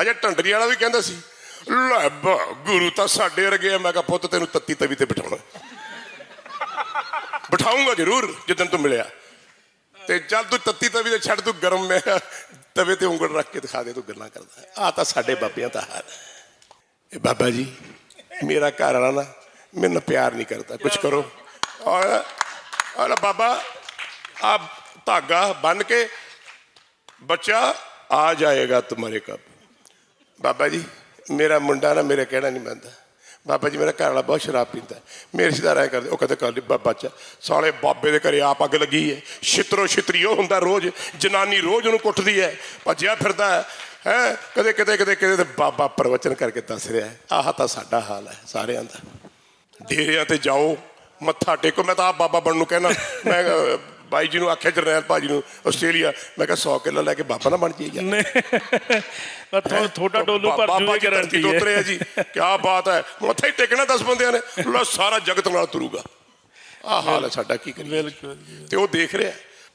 ਅਜੇ ਢੰਡਰੀ ਵਾਲਾ ਵੀ ਕਹਿੰਦਾ ਸੀ, ਲੈ ਬਾ, ਗੁਰੂ ਤਾਂ ਸਾਡੇ ਵਰਗੇ ਆ। ਮੈਂ ਕਿਹਾ, ਪੁੱਤ, ਤੈਨੂੰ ਤੱਤੀ ਤਵੀ ਤੇ ਬਿਠਾਉਣਾ। ਬਿਠਾਉਂਗਾ ਜ਼ਰੂਰ, ਜਿੱਦਣ ਤੂੰ ਮਿਲਿਆ। ਤੇ ਚੱਲ ਤੂੰ ਤੱਤੀ ਤਵੀ ਤੇ ਛੱਡ, ਤੂੰ ਗਰਮ ਮੈਂ ਤਵੇ ਤੇ ਉਂਗਲ ਰੱਖ ਕੇ ਦਿਖਾ ਦੇ, ਤੂੰ ਗੱਲਾਂ ਕਰਦਾ। ਆ ਤਾਂ ਸਾਡੇ ਬਾਬਿਆਂ ਦਾ ਹਾਲ ਇਹ ਬਾਬਾ ਜੀ, ਮੇਰਾ ਘਰ ਵਾਲਾ ਨਾ ਮੈਨੂੰ ਪਿਆਰ ਨਹੀਂ ਕਰਦਾ। ਕੁਝ ਕਰੋ। ਔਰ ਔਰ ਬਾਬਾ ਆ ਧਾਗਾ ਬੰਨ ਕੇ ਬੱਚਾ ਆ ਜਾਏਗਾ ਤੁਹਾਡੇ ਕਬ ਬਾਬਾ ਜੀ, ਮੇਰਾ ਮੁੰਡਾ ਨਾ ਮੇਰੇ ਕਹਿਣਾ ਨਹੀਂ ਮੰਨਦਾ। ਬਾਬਾ ਜੀ, ਮੇਰਾ ਘਰ ਵਾਲਾ ਬਹੁਤ ਸ਼ਰਾਬ ਪੀਂਦਾ। ਮੇਰੇ ਰਿਸ਼ਤੇਦਾਰ ਐ ਕਰਦੇ, ਉਹ ਕਹਿੰਦੇ ਕਰ ਲਈ ਬਾਬਾ ਚਾ ਸਾਲੇ ਬਾਬੇ ਦੇ ਘਰੇ ਆਪ ਅੱਗ ਲੱਗੀ ਹੈ। ਛਿਤਰੋ ਛਿਤਰੀ, ਉਹ ਹੁੰਦਾ ਰੋਜ਼, ਜਨਾਨੀ ਰੋਜ਼ ਉਹਨੂੰ ਕੁੱਟਦੀ ਹੈ, ਭੱਜਿਆ ਫਿਰਦਾ ਹੈ ਕਦੇ ਕਦੇ ਕਦੇ ਕਦੇ ਤੇ ਬਾਬਾ ਪ੍ਰਵਚਨ ਕਰਕੇ ਦੱਸ ਰਿਹਾ ਆਹ ਤਾਂ ਸਾਡਾ ਹਾਲ ਹੈ ਸਾਰਿਆਂ ਦਾ। ਡੇਰਿਆਂ ਤੇ ਜਾਓ, ਮੱਥਾ ਟੇਕੋ, ਮੈਂ ਤਾਂ ਆਪ ਬਾਬਾ ਬਣਨ ਨੂੰ ਕਹਿਣਾ, ਮੈਂ ਬਾਈ ਜੀ ਨੂੰ ਆਖਿਆ ਜਰਨੈਲ ਭਾਜੀ ਨੂੰ ਆਸਟ੍ਰੇਲੀਆ। ਮੈਂ ਕਿਹਾ 100 ਕਿਲੋ ਲੈ ਕੇ ਬਾਬਾ ਨਾ ਬਣ ਜਾਈਏ ਨਹੀਂ। ਥੋੜਾ ਡੋਲੂ ਭਰ ਜੂਗੀ ਗਾਰੰਟੀ ਤੋਂ ਹੈ। ਉਤਰੇ ਆ ਜੀ। ਕੀ ਬਾਤ ਹੈ। ਮੱਥਾ ਹੀ ਟੇਕਣਾ 10 ਬੰਦਿਆਂ ਨੇ। ਲੋ ਸਾਰਾ ਜਗਤ ਨਾਲ ਤੁਰੂਗਾ। ਆਹ ਹਾਲ ਹੈ ਸਾਡਾ ਕੀ ਕਰੀਏ? ਬਿਲਕੁਲ ਤੇ ਉਹ ਦੇਖ ਰਿਹਾ।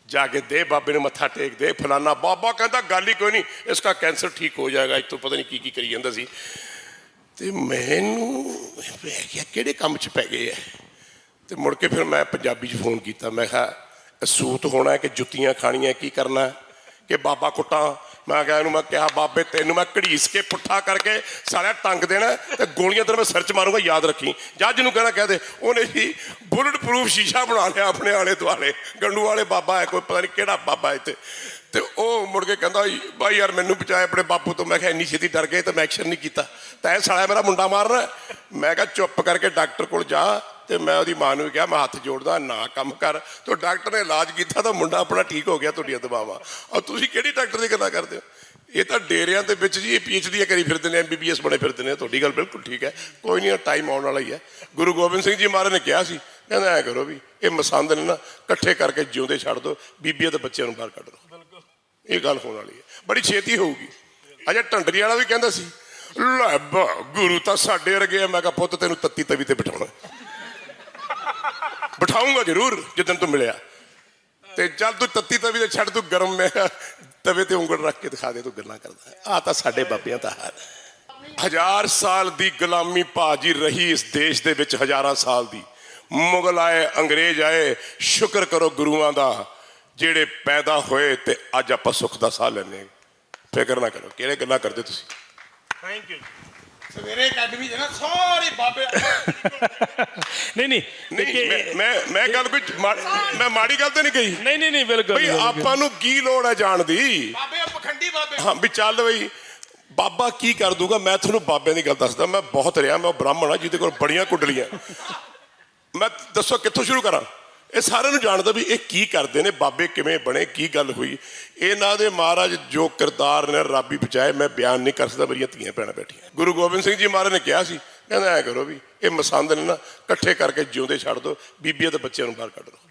ਜਾ ਕੇ ਦੇ ਬਾਬੇ ਨੂੰ ਮੱਥਾ ਟੇਕ ਦੇ ਫਲਾਨਾ ਬਾਬਾ ਕਹਿੰਦਾ ਗੱਲ ਹੀ ਕੋਈ ਨਹੀਂ। ਇਸਕਾ ਕੈਂਸਰ ਠੀਕ ਹੋ ਜਾਏਗਾ। ਇੱਥੋਂ ਪਤਾ ਨਹੀਂ ਕੀ ਕੀ ਕਰੀ ਜਾਂਦਾ ਸੀ। ਤੇ ਮੈਨੂੰ ਪੈ ਗਿਆ। ਕਿਹੜੇ ਕੰਮ 'ਚ ਪੈ ਗਏ ਐ? ਤੇ ਮੁੜ ਕੇ ਫਿਰ ਮੈਂ ਪੰਜਾਬੀ 'ਚ ਫੋਨ ਕੀਤਾ। ਮੈਂ ਕਿਹਾ ਸੂਤ ਹੋਣਾ ਕਿ ਜੁੱਤੀਆਂ ਖਾਣੀਆਂ ਕੀ ਕਰਨਾ ਕਿ ਬਾਬਾ ਕੁੱਟਾਂ। ਮੈਂ ਕਿਹਾ ਇਹਨੂੰ ਮੈਂ ਕਿਹਾ ਬਾਬੇ ਤੈਨੂੰ ਮੈਂ ਘੜੀਸ ਕੇ ਪੁੱਠਾ ਕਰਕੇ ਸਾਲਿਆ ਟੰਗ ਦੇਣਾ ਤੇ ਗੋਲੀਆਂ ਤੇਰੇ ਮੈਂ ਸਿਰ 'ਚ ਮਾਰੂੰਗਾ ਯਾਦ ਰੱਖੀ। ਜੱਜ ਨੂੰ ਕਹਿਣਾ ਕਹਦੇ ਉਹਨੇ ਜੀ ਬੁਲਟ ਪ੍ਰੂਫ ਸ਼ੀਸ਼ਾ ਬਣਾ ਲਿਆ ਆਪਣੇ ਆਲੇ ਦੁਆਲੇ। ਗੰਡੂ ਵਾਲੇ ਬਾਬਾ ਹੈ ਕੋਈ ਪਤਾ ਨਹੀਂ ਕਿਹੜਾ ਬਾਬਾ ਇੱਥੇ। ਤੇ ਉਹ ਮੁੜ ਕੇ ਕਹਿੰਦਾ "ਈ, ਬਾਈ ਯਾਰ ਮੈਨੂੰ ਬਚਾਇਆ ਆਪਣੇ ਬਾਪੂ ਤੋਂ। ਮੈਂ ਕਿਹਾ ਇੰਨੀ ਛੇਤੀ ਡਰ ਗਏ ਤਾਂ ਮੈਂ ਐਕਸ਼ਨ ਨਹੀਂ ਕੀਤਾ। ਤਾਂ ਇਹ ਸਾਲਿਆ ਮੇਰਾ ਮੁੰਡਾ ਮਾਰਨਾ ਮੈਂ ਕਿਹਾ ਚੁੱਪ ਕਰਕੇ ਡਾਕਟਰ ਕੋਲ ਜਾ ਤੇ ਮੈਂ ਉਹਦੀ ਮਾਂ ਨੂੰ ਕਿਹਾ ਮੈਂ ਹੱਥ ਜੋੜਦਾ ਨਾ ਕੰਮ ਕਰ। ਤੇ ਡਾਕਟਰ ਨੇ ਇਲਾਜ ਕੀਤਾ ਤਾਂ ਮੁੰਡਾ ਆਪਣਾ ਠੀਕ ਹੋ ਗਿਆ ਤੁਹਾਡੀਆਂ ਦਵਾਵਾਂ। ਔਰ ਤੁਸੀਂ ਕਿਹੜੀ ਡਾਕਟਰ ਦੀ ਗੱਲਾਂ ਕਰਦੇ ਹੋ? ਇਹ ਤਾਂ ਡੇਰਿਆਂ ਦੇ ਵਿੱਚ ਜੀ ਇਹ ਪੀਐਚਡੀ ਕਰੀ ਫਿਰਦੇ ਨੇ ਐਮਬੀਬੀਐਸ ਬਣੇ ਫਿਰਦੇ ਨੇ ਤੁਹਾਡੀ ਗੱਲ ਬਿਲਕੁਲ ਠੀਕ ਹੈ। ਕੋਈ ਨਹੀਂ ਟਾਈਮ ਆਉਣ ਵਾਲਾ ਹੀ ਹੈ। ਗੁਰੂ ਗੋਬਿੰਦ ਸਿੰਘ ਜੀ ਮਹਾਰਾਜ ਨੇ ਕਿਹਾ ਸੀ ਕਹਿੰਦਾ ਐ ਕਰੋ ਵੀ ਇਹ ਮਸੰਦ ਨੇ ਨਾ ਇਕੱਠੇ ਕਰਕੇ ਜਿਉਂਦੇ ਛੱਡ ਦਿਓ ਬੀਬੀਆਂ ਤੇ ਬੱਚਿਆਂ ਨੂੰ ਬਾਹਰ ਕੱਢ ਦਿਓ ਇਹ ਗੱਲ ਹੋਣ ਵਾਲੀ ਹੈ। ਬੜੀ ਛੇਤੀ ਹੋਊਗੀ। ਅਜੇ ਢੰਡਰੀ ਵਾਲਾ ਵੀ ਕਹਿੰਦਾ ਸੀ ਲੈ ਬਾ ਗੁਰੂ ਤਾਂ ਸਾਡੇ ਵਰਗੇ ਆ। ਮੈਂ ਕਿਹਾ ਪੁੱਤ ਤੈਨੂੰ ਤੱਤੀ ਤਵੀ ਤੇ ਬਿਠਾਉਣਾ ਬਿਠਾਉਂਗਾ ਜ਼ਰੂਰ ਜਿੱਦਣ ਤੂੰ ਮਿਲਿਆ। ਤੇ ਚੱਲ ਤੂੰ ਤੱਤੀ ਤਵੀ ਤੇ ਛੱਡ, ਤੂੰ ਗਰਮ ਮੈਂ ਤਵੇ ਤੇ ਉਂਗਲ ਰੱਖ ਕੇ ਦਿਖਾ ਦੇ, ਤੂੰ ਗੱਲਾਂ ਕਰਦਾ ਆ ਤਾਂ ਸਾਡੇ ਬਾਬਿਆਂ ਦਾ ਹਾਲ ਹਜ਼ਾਰ ਸਾਲ ਦੀ ਗੁਲਾਮੀ ਭਾਜੀ ਰਹੀ ਇਸ ਦੇਸ਼ ਦੇ ਵਿੱਚ, ਹਜ਼ਾਰਾਂ ਸਾਲ ਦੀ। ਮੁਗਲ ਆਏ, ਅੰਗਰੇਜ਼ ਆਏ, ਸ਼ੁਕਰ ਕਰੋ ਗੁਰੂਆਂ ਦਾ, ਜਿਹੜੇ ਪੈਦਾ ਹੋਏ ਤੇ ਅੱਜ ਆਪਾਂ ਸੁੱਖ ਦਾ ਸਾਹ ਲੈਂਦੇ ਹਾਂ। ਫਿਕਰ ਨਾ ਕਰੋ, ਕਿਹੜੇ ਗੱਲਾਂ ਕਰਦੇ ਤੁਸੀਂ? ਥੈਂਕ ਯੂ ਸਵੇਰੇ ਅਕੈਡਮੀ ਚ ਨਾ ਸਾਰੇ ਬਾਬੇ ਨਹੀਂ ਨਹੀਂ ਨਹੀਂ ਮੈਂ- ਮੈਂ ਮੈਂ ਗੱਲ ਕੋਈ ਮਾ- ਮੈਂ ਮਾੜੀ ਗੱਲ ਤੇ ਨਹੀਂ ਕਹੀ। ਨਹੀਂ ਨਹੀਂ ਨਹੀਂ ਬਿਲਕੁਲ ਬਈ ਬਿਲਕੁਲ। ਆਪਾਂ ਨੂੰ ਕੀ ਲੋੜ ਹੈ ਜਾਣ ਦੀ? ਬਾਬੇ ਪਖੰਡੀ ਬਾਬੇ। ਹਾਂ ਵੀ ਚੱਲ ਬਈ ਬਾਬਾ ਕੀ ਕਰ ਦੂਗਾ? ਮੈਂ ਤੁਹਾਨੂੰ ਬਾਬਿਆਂ ਦੀ ਗੱਲ ਦੱਸਦਾ ਮੈਂ ਬਹੁਤ ਰਿਹਾ ਮੈਂ ਉਹ ਬ੍ਰਾਹਮਣ ਆ ਜਿਹਦੇ ਕੋਲ ਬੜੀਆਂ ਕੁੰਡਲੀਆਂ। ਮੈਂ ਦੱਸੋ ਕਿੱਥੋਂ ਸ਼ੁਰੂ ਕਰਾਂ? ਇਹ ਸਾਰਿਆਂ ਨੂੰ ਜਾਣਦਾ ਵੀ ਇਹ ਕੀ ਕਰਦੇ ਨੇ, ਬਾਬੇ ਕਿਵੇਂ ਬਣੇ, ਕੀ ਗੱਲ ਹੋਈ। ਇਹਨਾਂ ਦੇ ਮਹਾਰਾਜ ਜੋ ਕਿਰਦਾਰ ਨੇ, ਰੱਬ ਹੀ ਬਚਾਏ, ਮੈਂ ਬਿਆਨ ਨਹੀਂ ਕਰ ਸਕਦਾ, ਮੇਰੀਆਂ ਧੀਆਂ ਭੈਣਾਂ ਬੈਠੀਆਂ। ਗੁਰੂ ਗੋਬਿੰਦ ਸਿੰਘ ਜੀ ਮਹਾਰਾਜ ਨੇ ਕਿਹਾ ਸੀ, ਕਹਿੰਦਾ ਐ ਕਰੋ ਵੀ, ਇਹ ਮਸੰਦ ਨੇ ਨਾ, ਇਕੱਠੇ ਕਰਕੇ ਜਿਉਂਦੇ ਛੱਡ ਦਿਓ, ਬੀਬੀਆਂ ਤੇ ਬੱਚਿਆਂ ਨੂੰ ਬਾਹਰ ਕੱਢ ਦਿਓ।